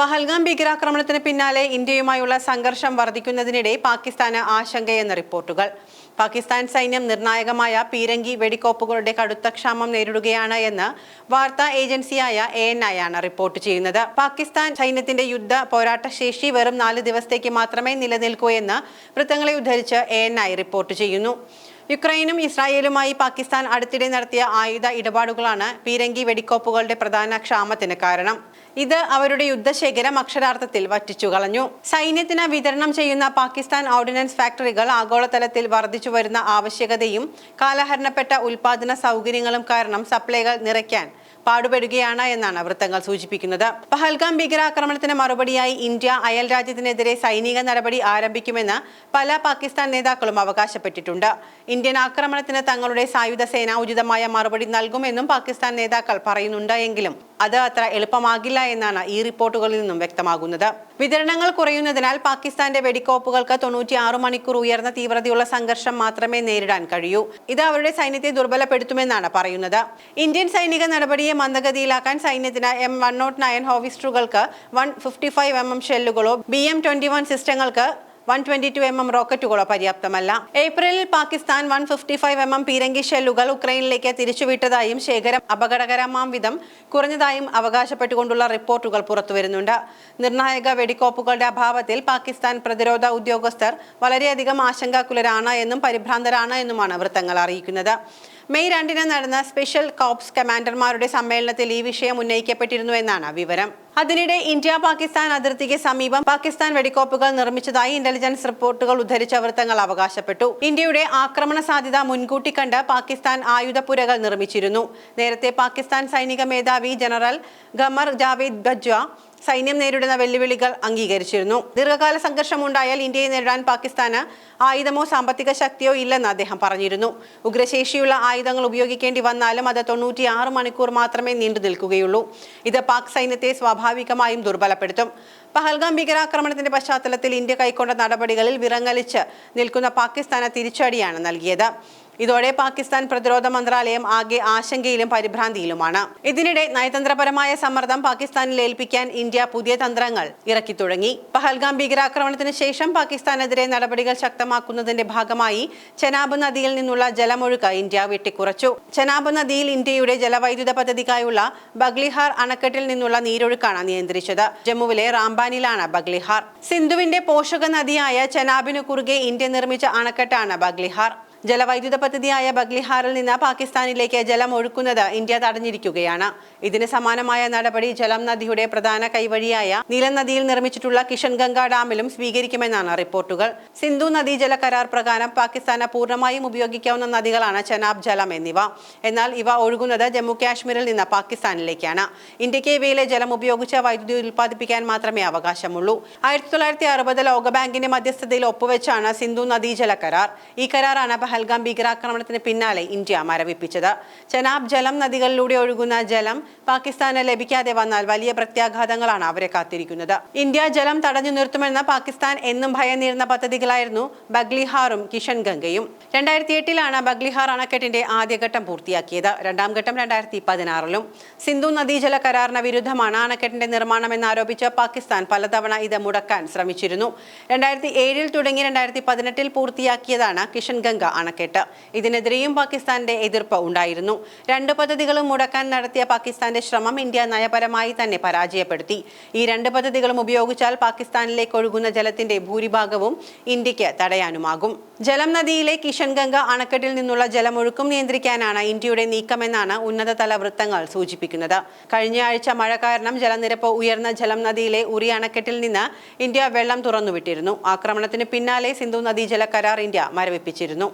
പഹൽഗാം ഭീകരാക്രമണത്തിന് പിന്നാലെ ഇന്ത്യയുമായുള്ള സംഘർഷം വർദ്ധിക്കുന്നതിനിടെ പാകിസ്ഥാന് ആശങ്കയെന്ന റിപ്പോർട്ടുകൾ. പാകിസ്ഥാൻ സൈന്യം നിർണായകമായ പീരങ്കി വെടിക്കോപ്പുകളുടെ കടുത്ത ക്ഷാമം നേരിടുകയാണ് എന്ന് വാർത്താ ഏജൻസിയായ എ എൻ ഐ ആണ് റിപ്പോർട്ട് ചെയ്യുന്നത്. പാകിസ്ഥാൻ സൈന്യത്തിന്റെ യുദ്ധ പോരാട്ട ശേഷി വെറും നാല് ദിവസത്തേക്ക് മാത്രമേ നിലനിൽക്കൂ എന്ന് വൃത്തങ്ങളെ ഉദ്ധരിച്ച് എ എൻ ഐ റിപ്പോർട്ട് ചെയ്യുന്നു. യുക്രൈനും ഇസ്രായേലുമായി പാകിസ്ഥാൻ അടുത്തിടെ നടത്തിയ ആയുധ ഇടപാടുകളാണ് പീരങ്കി വെടിക്കോപ്പുകളുടെ പ്രധാന ക്ഷാമത്തിന് കാരണം. ഇത് അവരുടെ യുദ്ധശേഖരം അക്ഷരാർത്ഥത്തിൽ വറ്റിച്ചു കളഞ്ഞു. സൈന്യത്തിന് വിതരണം ചെയ്യുന്ന പാകിസ്ഥാൻ ഓർഡിനൻസ് ഫാക്ടറികൾ ആഗോളതലത്തിൽ വർദ്ധിച്ചു വരുന്ന ആവശ്യകതയും കാലഹരണപ്പെട്ട ഉൽപാദന സൗകര്യങ്ങളും കാരണം സപ്ലൈകൾ നിറയ്ക്കാൻ പാടുപെടുകയാണ് എന്നാണ് വൃത്തങ്ങൾ സൂചിപ്പിക്കുന്നത്. പഹൽഗാം ഭീകരാക്രമണത്തിന് മറുപടിയായി ഇന്ത്യ അയൽ രാജ്യത്തിനെതിരെ സൈനിക നടപടി ആരംഭിക്കുമെന്ന് പല പാകിസ്ഥാൻ നേതാക്കളും അവകാശപ്പെട്ടിട്ടുണ്ട്. ഇന്ത്യൻ ആക്രമണത്തിന് തങ്ങളുടെ സായുധ സേന ഉചിതമായ മറുപടി നൽകുമെന്നും പാകിസ്ഥാൻ നേതാക്കൾ പറയുന്നുണ്ട് എങ്കിലും അത് അത്ര എളുപ്പമാകില്ല എന്നാണ് ഈ റിപ്പോർട്ടുകളിൽ നിന്നും വ്യക്തമാകുന്നത്. വിതരണങ്ങൾ കുറയുന്നതിനാൽ പാകിസ്ഥാന്റെ വെടിക്കോപ്പുകൾക്ക് തൊണ്ണൂറ്റിയാറ് മണിക്കൂർ ഉയർന്ന തീവ്രതയുള്ള സംഘർഷം മാത്രമേ നേരിടാൻ കഴിയൂ. ഇത് അവരുടെ സൈന്യത്തെ ദുർബലപ്പെടുത്തുമെന്നാണ് പറയുന്നത്. ഇന്ത്യൻ സൈനിക നടപടിയെ മന്ദഗതിയിലാക്കാൻ സൈന്യത്തിന് M one nought nine ഹോവിസ്റ്ററുകൾക്ക് one fifty five M M ഷെല്ലുകളോ B M twenty one സിസ്റ്റങ്ങൾക്ക് one twenty two M M റോക്കറ്റുകളോ പര്യാപ്തമല്ല. ഏപ്രിലിൽ Pakistan one fifty five M M പീരങ്കി ഷെല്ലുകൾ ഉക്രൈനിലേക്ക് തിരിച്ചുവിട്ടതായും ശേഖരം അപകടകരമാം വിധം കുറഞ്ഞതായും അവകാശപ്പെട്ടുകൊണ്ടുള്ള റിപ്പോർട്ടുകൾ പുറത്തുവരുന്നുണ്ട്. നിർണായക വെടിക്കോപ്പുകളുടെ അഭാവത്തിൽ പാകിസ്ഥാൻ പ്രതിരോധ ഉദ്യോഗസ്ഥർ വളരെയധികം ആശങ്കാകുലരാണ് എന്നും പരിഭ്രാന്തരാണ് എന്നുമാണ് വൃത്തങ്ങൾ അറിയിക്കുന്നത്. മെയ് രണ്ടിന് നടന്ന സ്പെഷ്യൽ കോപ്സ് കമാൻഡർമാരുടെ സമ്മേളനത്തിൽ ഈ വിഷയം ഉന്നയിക്കപ്പെട്ടിരുന്നു എന്നാണ് വിവരം. അതിനിടെ ഇന്ത്യ പാകിസ്ഥാൻ അതിർത്തിക്ക് സമീപം പാകിസ്ഥാൻ വെടിക്കോപ്പുകൾ നിർമ്മിച്ചതായി ഇന്റലിജൻസ് റിപ്പോർട്ടുകൾ ഉദ്ധരിച്ച വൃത്തങ്ങൾ അവകാശപ്പെട്ടു. ഇന്ത്യയുടെ ആക്രമണ സാധ്യത മുൻകൂട്ടി കണ്ട് പാകിസ്ഥാൻ ആയുധപ്പുരകൾ നിർമ്മിച്ചിരുന്നു. നേരത്തെ പാകിസ്ഥാൻ സൈനിക മേധാവി ജനറൽ ഖമർ ജാവേദ് ബജ്വ സൈന്യം നേരിടുന്ന വെല്ലുവിളികൾ അംഗീകരിച്ചിരുന്നു. ദീർഘകാല സംഘർഷമുണ്ടായാൽ ഇന്ത്യയെ നേരിടാൻ പാകിസ്ഥാന് ആയുധമോ സാമ്പത്തിക ശക്തിയോ ഇല്ലെന്ന് അദ്ദേഹം പറഞ്ഞിരുന്നു. ഉഗ്രശേഷിയുള്ള ആയുധങ്ങൾ ഉപയോഗിക്കേണ്ടി വന്നാലും അത് തൊണ്ണൂറ്റിയാറ് മണിക്കൂർ മാത്രമേ നീണ്ടു നിൽക്കുകയുള്ളൂ. ഇത് പാക് സൈന്യത്തെ സ്വാഭാവികമായും ദുർബലപ്പെടുത്തും. പഹൽഗാം ഭീകരാക്രമണത്തിന്റെ പശ്ചാത്തലത്തിൽ ഇന്ത്യ കൈക്കൊണ്ട നടപടികളിൽ വിറങ്ങലിച്ച് നിൽക്കുന്ന പാകിസ്ഥാന് തിരിച്ചടിയാണ് നൽകിയത്. ഇതോടെ പാകിസ്ഥാൻ പ്രതിരോധ മന്ത്രാലയം ആകെ ആശങ്കയിലും പരിഭ്രാന്തിയിലുമാണ്. ഇതിനിടെ നയതന്ത്രപരമായ സമ്മർദ്ദം പാകിസ്ഥാനിൽ ഏൽപ്പിക്കാൻ ഇന്ത്യ പുതിയ തന്ത്രങ്ങൾ ഇറക്കി തുടങ്ങി. പഹൽഗാം ഭീകരാക്രമണത്തിന് ശേഷം പാകിസ്ഥാനെതിരെ നടപടികൾ ശക്തമാക്കുന്നതിന്റെ ഭാഗമായി ചെനാബ് നദിയിൽ നിന്നുള്ള ജലമൊഴുക്ക് ഇന്ത്യ വെട്ടിക്കുറച്ചു. ചെനാബ് നദിയിൽ ഇന്ത്യയുടെ ജലവൈദ്യുത പദ്ധതിക്കായുള്ള ബഗ്ലിഹാർ അണക്കെട്ടിൽ നിന്നുള്ള നീരൊഴുക്കാണ് നിയന്ത്രിച്ചത്. ജമ്മുവിലെ റാംബാനിലാണ് ബഗ്ലിഹാർ. സിന്ധുവിന്റെ പോഷക നദിയായ ചെനാബിനു കുറുകെ ഇന്ത്യ നിർമ്മിച്ച അണക്കെട്ടാണ് ബഗ്ലിഹാർ. ജലവൈദ്യുത പദ്ധതിയായ ബഗ്ലിഹാറിൽ നിന്ന് പാകിസ്ഥാനിലേക്ക് ജലം ഒഴുക്കുന്നത് ഇന്ത്യ തടഞ്ഞിരിക്കുകയാണ്. ഇതിന് സമാനമായ നടപടി ജലം നദിയുടെ പ്രധാന കൈവഴിയായ നീലം നദിയിൽ നിർമ്മിച്ചിട്ടുള്ള കിഷൻഗംഗ ഡാമിലും സ്വീകരിക്കുമെന്നാണ് റിപ്പോർട്ടുകൾ. സിന്ധു നദീ ജല കരാർ പ്രകാരം പാകിസ്ഥാന് പൂർണമായും ഉപയോഗിക്കാവുന്ന നദികളാണ് ചെനാബ് ജലം എന്നിവ. എന്നാൽ ഇവ ഒഴുകുന്നത് ജമ്മു കാശ്മീരിൽ നിന്ന് പാകിസ്ഥാനിലേക്കാണ്. ഇന്ത്യയ്ക്ക് ഇവയിലെ ജലം ഉപയോഗിച്ച് വൈദ്യുതി ഉൽപ്പാദിപ്പിക്കാൻ മാത്രമേ അവകാശമുള്ളൂ. ആയിരത്തി തൊള്ളായിരത്തി അറുപത് ലോകബാങ്കിന്റെ മധ്യസ്ഥതയിൽ ഒപ്പുവെച്ചാണ് സിന്ധു നദീ ജല കരാർ. ഈ കരാറാണ് പഹൽഗാം ഭീകരാക്രമണത്തിന് പിന്നാലെ ഇന്ത്യ മരവിപ്പിച്ചത്. ചെനാബ് ജലം നദികളിലൂടെ ഒഴുകുന്ന ജലം പാകിസ്ഥാന് ലഭിക്കാതെ വന്നാൽ വലിയ പ്രത്യാഘാതങ്ങളാണ് അവരെ കാത്തിരിക്കുന്നത്. ഇന്ത്യ ജലം തടഞ്ഞു നിർത്തുമെന്ന് പാകിസ്ഥാൻ എന്നും ഭയന്നിരുന്ന പദ്ധതികളായിരുന്നു ബഗ്ലിഹാറും കിഷൻഗംഗയും. രണ്ടായിരത്തി എട്ടിലാണ് ബഗ്ലിഹാർ അണക്കെട്ടിന്റെ ആദ്യഘട്ടം പൂർത്തിയാക്കിയത്. രണ്ടാം ഘട്ടം രണ്ടായിരത്തി പതിനാറിലും സിന്ധു നദീജല കരാറിന് വിരുദ്ധമാണ് അണക്കെട്ടിന്റെ നിർമ്മാണം എന്നാരോപിച്ച് പാകിസ്ഥാൻ പലതവണ ഇത് മുടക്കാൻ ശ്രമിച്ചിരുന്നു. രണ്ടായിരത്തി ഏഴിൽ തുടങ്ങി രണ്ടായിരത്തി പതിനെട്ടിൽ പൂർത്തിയാക്കിയതാണ് കിഷൻഗംഗ അണക്കെട്ട്. ഇതിനെതിരെയും പാകിസ്ഥാന്റെ എതിർപ്പ് ഉണ്ടായിരുന്നു. രണ്ട് പദ്ധതികളും മുടക്കാൻ നടത്തിയ പാകിസ്ഥാന്റെ ശ്രമം ഇന്ത്യ നയപരമായി തന്നെ പരാജയപ്പെടുത്തി. ഈ രണ്ട് പദ്ധതികളും ഉപയോഗിച്ചാൽ പാകിസ്ഥാനിലേക്ക് ഒഴുകുന്ന ജലത്തിന്റെ ഭൂരിഭാഗവും ഇന്ത്യയ്ക്ക് തടയാനുമാകും. ജലം നദിയിലെ കിഷൻഗംഗ അണക്കെട്ടിൽ നിന്നുള്ള ജലമൊഴുക്കും നിയന്ത്രിക്കാനാണ് ഇന്ത്യയുടെ നീക്കമെന്നാണ് ഉന്നതതല വൃത്തങ്ങൾ സൂചിപ്പിക്കുന്നത്. കഴിഞ്ഞ ആഴ്ച മഴ കാരണം ജലനിരപ്പ് ഉയർന്ന ജലം നദിയിലെ ഉറി അണക്കെട്ടിൽ നിന്ന് ഇന്ത്യ വെള്ളം തുറന്നുവിട്ടിരുന്നു. ആക്രമണത്തിന് പിന്നാലെ സിന്ധു നദീജല കരാർ ഇന്ത്യ മരവിപ്പിച്ചിരുന്നു.